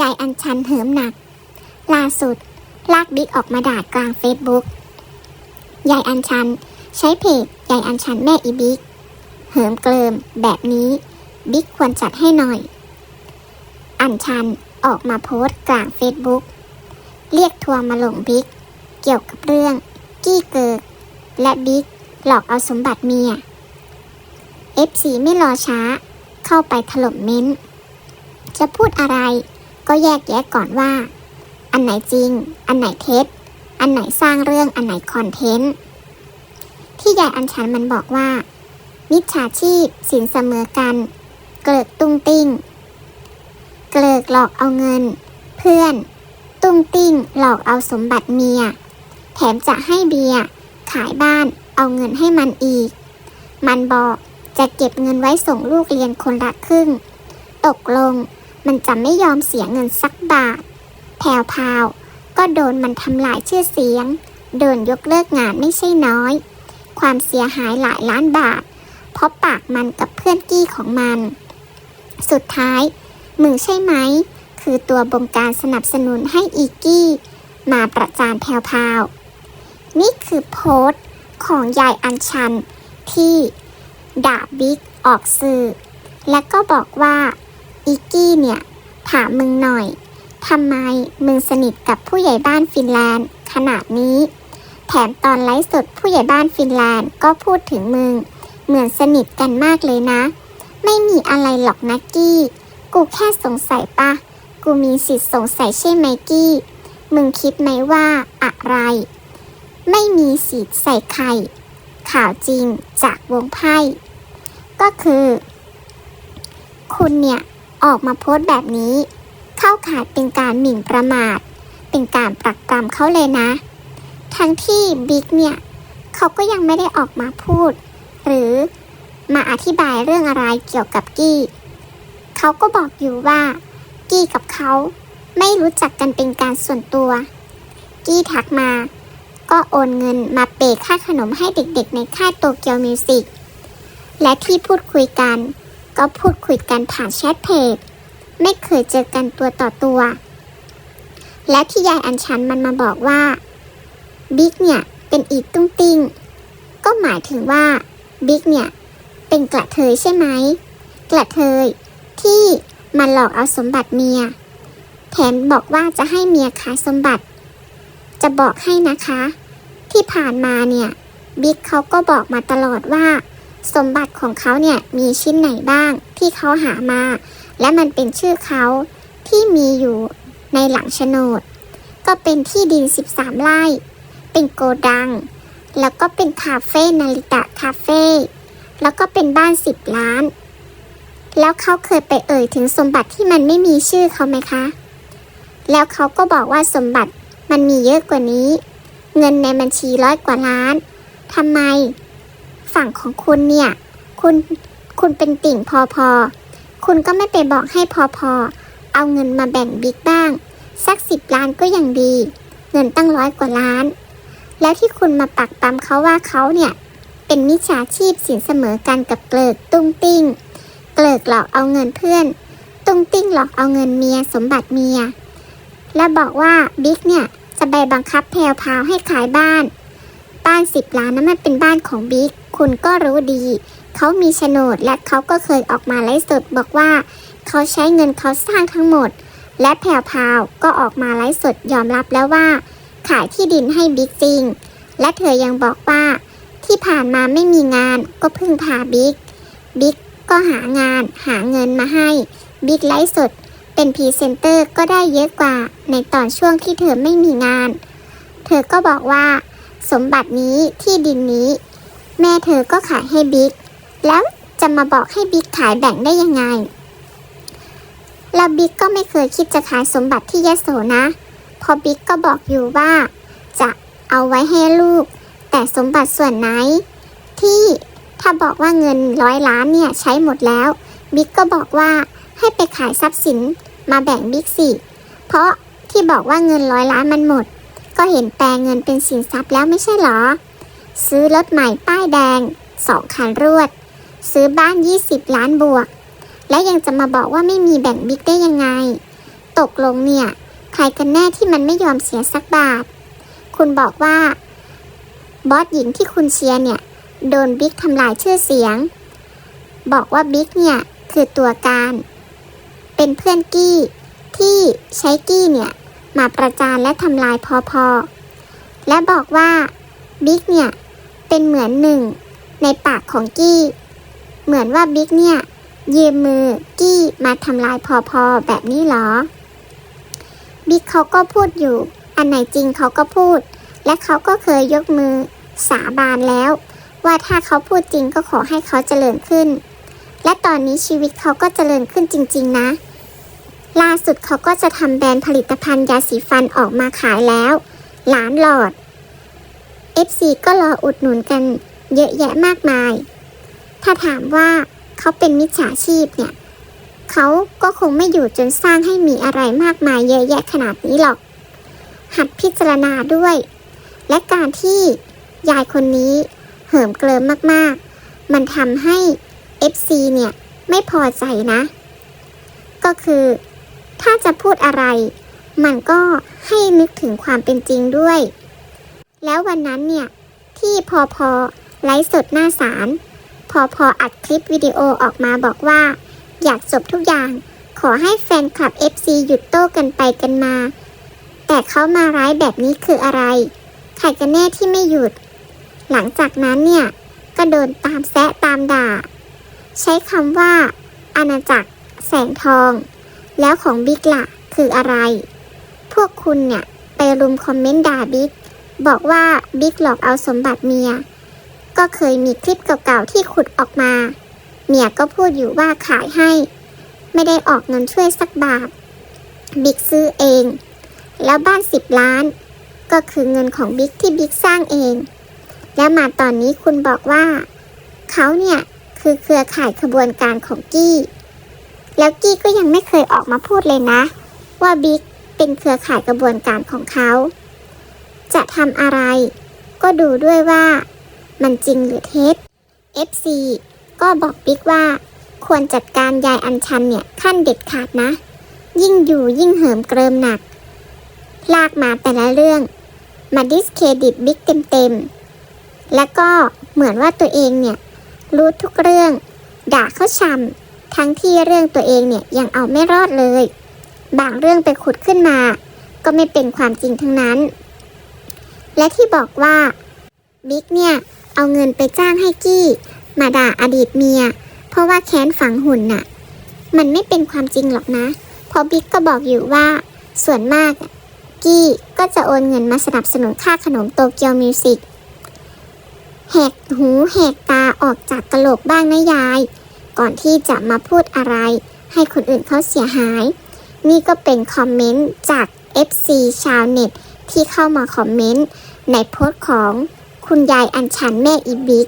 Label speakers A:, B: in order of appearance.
A: ยายอัญชันเหิมหนัก ล่าสุด ลากบิ๊กออกมาด่ากลางเฟซบุ๊กยายอัญชัน ใช้เพจยายอัญชันแม่อีบิ๊กเหิมเกลิมแบบนี้ บิ๊กควรจัดให้หน่อย อัญชันออกมาโพสต์กลางเฟซบุ๊กเรียกทัวร์มาลงบิ๊กเกี่ยวกับเรื่อง กี้เกิกและบิ๊กหลอกเอาสมบัติเมีย FC ไม่รอช้า เข้าไปถล่มเม้นต์จะพูดอะไร ก็แยกแยะก่อนว่า อันไหนจริง อันไหนเท็จ อันไหนสร้างเรื่อง อันไหนคอนเทนต์ ที่ยายอัญชันมันบอกว่า มิจฉาชีพสินเสมอกัน เกลิกตุ้งติ้ง เกลิกหลอกเอาเงิน เพื่อน ตุ้งติ้งหลอกเอาสมบัติเมีย แถมจะให้เบียร์ขายบ้านเอาเงินให้มันอีก มันบอกจะเก็บเงินไว้ส่งลูกเรียนคนละครึ่ง ตกลง มันจะไม่ยอมเสียเงินสักบาท แพรวพาวก็โดนมันทำลายชื่อเสียง โดนยกเลิกงานไม่ใช่น้อย ความเสียหายหลายล้านบาท เพราะปากมันกับเพื่อนกี้ของมัน สุดท้ายมึงใช่ไหม คือตัวบงการสนับสนุนให้อีกี้ มาประจานแพรวพาวนี่คือโพสต์ของยายอัญชันที่ด่าบิ๊กออกสื่อ และก็บอกว่า อีกี้เนี่ย ถามมึงหน่อยทำไมมึงสนิทกับผู้ใหญ่บ้านฟินแลนด์ ขนาดนี้ แถมตอนไลฟ์สดผู้ใหญ่บ้านฟินแลนด์ก็พูดถึงมึง เหมือนสนิทกันมากเลยนะ ไม่มีอะไรหรอกนะกี้ กูแค่สงสัยปะ กูมีสิทธิ์สงสัยใช่ไหมกี้ มึงคิดไหมว่าอะไร ไม่มีสิทธิ์ใส่ไข่ข่าวจริงจากวงไพ่ ก็คือ คุณเนี่ย ออกมาโพสต์แบบนี้ เข้าข่ายเป็นการหมิ่นประมาท เป็นการปรักปรำเขาเลยนะ ทั้งที่บิ๊กเนี่ยเขาก็ยังไม่ได้ออกมาพูด หรือมาอธิบายเรื่องอะไรเกี่ยวกับกี้ เขาก็บอกอยู่ว่า กี้กับเขาไม่รู้จักกันเป็นการส่วนตัว กี้ทักมา ก็โอนเงินมาเปย์ค่าขนมให้เด็กๆ ในค่ายโตเกียวมิวสิกและที่พูดคุยกัน ก็พูดคุยกันผ่านแชทเพจไม่เคยเจอกันตัวต่อตัว และที่ยายอัญชันมันมาบอกว่า บิ๊กเนี่ยเป็นอีตุ้งติ้ง ก็หมายถึงว่าบิ๊กเนี่ยเป็นกระเทยใช่ไหม กระเทยที่มาหลอกเอาสมบัติเมีย แถมบอกว่าจะให้เมียขายสมบัติ จะบอกให้นะคะ ที่ผ่านมาเนี่ยบิ๊กเขาก็บอกมาตลอดว่า สมบัติของเขาเนี่ยมีชิ้นไหนบ้างที่เขาหามา และมันเป็นชื่อเขาที่มีอยู่ในหลังโฉนด ก็เป็นที่ดิน 13 ไร่ เป็นโกดัง แล้วก็เป็นคาเฟ่นาริตะคาเฟ่แล้วก็เป็นบ้าน 10 ล้าน แล้วเขาเคยไปเอ่ยถึงสมบัติที่มันไม่มีชื่อเขาไหมคะ แล้วเขาก็บอกว่าสมบัติมันมีเยอะกว่านี้ เงินในบัญชีร้อยกว่าล้านทำไม ฝั่งของคุณเนี่ย คุณคุณเป็นติ่งพอพอคุณก็ไม่ไปบอกให้พอพอเอาเงินมาแบ่งบิ๊กบ้าง สักสิบล้านก็ยังดี เงินตั้งร้อยกว่าล้าน แล้วที่คุณมาปักปั๊มเขาว่าเขาเนี่ย เป็นมิจฉาชีพสินเสมอกันกับเกลิกตุ้งติ้ง เกลิกหลอกเอาเงินเพื่อน ตุ้งติ้งหลอกเอาเงินเมียสมบัติเมีย และบอกว่าบิ๊กเนี่ยจะไปบังคับแพรวพาวให้ขายบ้าน บ้านสิบล้านนั้นมันเป็นบ้านของบิ๊ก คุณก็รู้ดี เขามีโฉนดและเขาก็เคยออกมาไลฟ์สดบอกว่า เขาใช้เงินเขาสร้างทั้งหมด และแพรวพาวก็ออกมาไลฟ์สดยอมรับแล้วว่า ขายที่ดินให้บิ๊กจริง และเธอยังบอกว่า ที่ผ่านมาไม่มีงานก็พึ่งพาบิ๊กบิ๊กก็หางานหาเงินมาให้บิ๊กไลฟ์สดเป็นพรีเซนเตอร์ก็ได้เยอะกว่า ในตอนช่วงที่เธอไม่มีงาน เธอก็บอกว่า สมบัตินี้ที่ดินนี้ แม่เธอก็ขายให้บิ๊ก แล้วจะมาบอกให้บิ๊กขายแบ่งได้ยังไง แล้วบิ๊กก็ไม่เคยคิดจะขายสมบัติที่ยโสนะ พอบิ๊กก็บอกอยู่ว่า จะเอาไว้ให้ลูก แต่สมบัติส่วนไหน ที่ถ้าบอกว่าเงินร้อยล้านเนี่ยใช้หมดแล้ว บิ๊กก็บอกว่าให้ไปขายทรัพย์สินมาแบ่งบิ๊กสิ เพราะที่บอกว่าเงินร้อยล้านมันหมด ก็เห็นแปลงเงินเป็นสินทรัพย์แล้วไม่ใช่หรอ ซื้อรถใหม่ป้ายแดงสองคันรวด ซื้อบ้าน 20 ล้านบวก และยังจะมาบอกว่าไม่มีแบ่งบิ๊กได้ยังไง ตกลงเนี่ย ใครกันแน่ที่มันไม่ยอมเสียสักบาท คุณบอกว่า บอสหญิงที่คุณเชียร์เนี่ย โดนบิ๊กทำลายชื่อเสียง บอกว่าบิ๊กเนี่ยคือตัวการ เป็นเพื่อนกี้ที่ใช้กี้เนี่ย มาประจานและทำลายพอพอและบอกว่าบิ๊กเนี่ย เป็นเหมือนหนึ่ง ในปากของกี้ เหมือนว่าบิ๊กเนี่ยยืมมือกี้มาทำลายพอพอแบบนี้เหรอ บิ๊กเขาก็พูดอยู่ อันไหนจริงเขาก็พูด และเขาก็เคยยกมือสาบานแล้ว ว่าถ้าเขาพูดจริงก็ขอให้เขาเจริญขึ้น และตอนนี้ชีวิตเขาก็เจริญขึ้นจริง ๆ นะ ล่าสุดเขาก็จะทำแบรนด์ผลิตภัณฑ์ยาสีฟันออกมาขายแล้ว หลานหลอด FC ก็รออุดหนุนกันเยอะแยะมากมาย ถ้าถามว่าเขาเป็นมิจฉาชีพเนี่ย เขาก็คงไม่อยู่จนสร้างให้มีอะไรมากมายเยอะแยะขนาดนี้หรอก หัดพิจารณาด้วย และการที่ยายคนนี้เหิมเกลิมมากๆ มันทำให้ FC เนี่ย ไม่พอใจนะ ก็คือ ถ้าจะพูดอะไร มันก็ให้นึกถึงความเป็นจริงด้วย แล้ววันนั้นเนี่ยที่พอพอไลฟ์สดหน้าศาลพอพออัดคลิปวิดีโอออกมาบอกว่า อยากจบทุกอย่าง ขอให้แฟนคลับ FC หยุดโต้กันไปกันมา แต่เขามาร้ายแบบนี้คืออะไรใครกันแน่ที่ไม่หยุด หลังจากนั้นเนี่ยก็โดนตามแซะตามด่า ใช้คำว่า อาณาจักร แสงทอง แล้วของบิ๊กล่ะคืออะไร พวกคุณเนี่ยไปรุมคอมเมนต์ด่าบิ๊ก บอกว่าบิ๊กหลอกเอาสมบัติเมีย ก็เคยมีคลิปเก่าๆที่ขุดออกมา เมียก็พูดอยู่ว่าขายให้ ไม่ได้ออกเงินช่วยสักบาท บิ๊กซื้อเอง แล้วบ้านสิบล้าน ก็คือเงินของบิ๊กที่บิ๊กสร้างเอง แล้วมาตอนนี้คุณบอกว่า เขาเนี่ยคือเครือข่ายขบวนการของกี้ แล้วกี้ก็ยังไม่เคยออกมาพูดเลยนะ ว่าบิ๊กเป็นเครือข่ายกระบวนการของเขา จะทำอะไร ก็ดูด้วยว่ามันจริงหรือเท็จ FC ก็บอกบิ๊กว่า ควรจัดการยายอัญชันเนี่ยขั้นเด็ดขาดนะ ยิ่งอยู่ยิ่งเหิมเกริมหนัก ลากมาแต่ละเรื่อง มาดิสเครดิตบิ๊กเต็มๆ แล้วก็เหมือนว่าตัวเองเนี่ย รู้ทุกเรื่อง ด่าเขาชำทั้งที่เรื่องตัวเองเนี่ยยังเอาไม่รอดเลย บางเรื่องไปขุดขึ้นมา ก็ไม่เป็นความจริงทั้งนั้น และที่บอกว่าบิ๊กเนี่ย เอาเงินไปจ้างให้กี้ มาด่าอดีตเมีย เพราะว่าแค้นฝังหุ่นน่ะ มันไม่เป็นความจริงหรอกนะ เพราะบิ๊กก็บอกอยู่ว่า ส่วนมาก กี้ก็จะโอนเงินมาสนับสนุนค่าขนมโตเกียวมิวสิกแหกหูแหกตาออกจากกระโหลกบ้างนะยาย ก่อนที่จะมาพูดอะไร ให้คนอื่นเขาเสียหาย นี่ก็เป็นคอมเมนต์จาก FC ชาวเน็ต ที่เข้ามาคอมเมนต์ในโพสต์ของคุณยายอัญชันแม่อีบิ๊ก